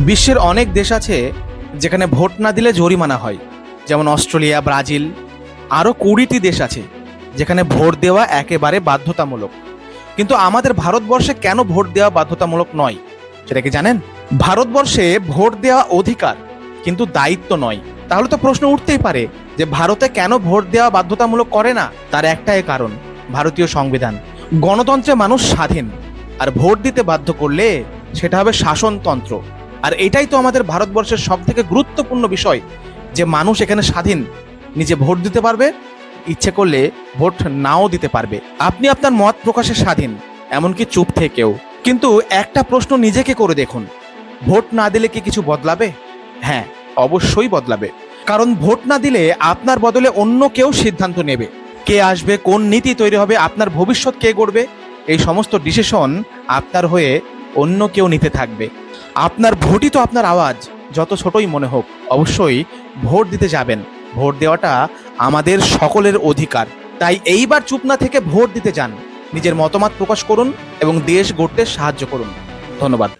বিশ্বের অনেক দেশ আছে যেখানে ভোট না দিলে জরিমানা হয়। যেমন অস্ট্রেলিয়া, ব্রাজিল, আরও কুড়িটি দেশ আছে যেখানে ভোট দেওয়া একেবারে বাধ্যতামূলক। কিন্তু আমাদের ভারতবর্ষে কেন ভোট দেওয়া বাধ্যতামূলক নয়? সেটা কি জানেন? ভারতবর্ষে ভোট দেওয়া অধিকার কিন্তু দায়িত্ব নয়। তাহলে তো প্রশ্ন উঠতেই পারে যে ভারতে কেন ভোট দেওয়া বাধ্যতামূলক করে না? তার একটাই কারণ, ভারতীয় সংবিধান। গণতন্ত্রে মানুষ স্বাধীন। আর ভোট দিতে বাধ্য করলে সেটা হবে শাসনতন্ত্র। আর এটাই তো আমাদের ভারতবর্ষের সব থেকে গুরুত্বপূর্ণ বিষয়, যে মানুষ এখানে স্বাধীন, নিজে ভোট দিতে পারবে, ইচ্ছে করলে ভোট নাও দিতে পারবে। আপনি আপনার মত প্রকাশে স্বাধীন, এমনকি চুপ থেকেও। কিন্তু একটা প্রশ্ন নিজেকে করে দেখুন, ভোট না দিলে কি কিছু বদলাবে? হ্যাঁ অবশ্যই বদলাবে। কারণ ভোট না দিলে আপনার বদলে অন্য কেউ সিদ্ধান্ত নেবে। কে আসবে, কোন নীতি তৈরি হবে, আপনার ভবিষ্যৎ কে গড়বে, এই সমস্ত ডিসিশন আপনার হয়ে অন্য কেউ নিতে থাকবে। আপনার ভোটই তো আপনার আওয়াজ, যত ছোটই মনে হোক। অবশ্যই ভোট দিতে যাবেন। ভোট দেওয়াটা আমাদের সকলের অধিকার। তাই এইবার চুপ না থেকে ভোট দিতে যান। নিজের মতামত প্রকাশ করুন এবং দেশ গড়তে সাহায্য করুন। ধন্যবাদ।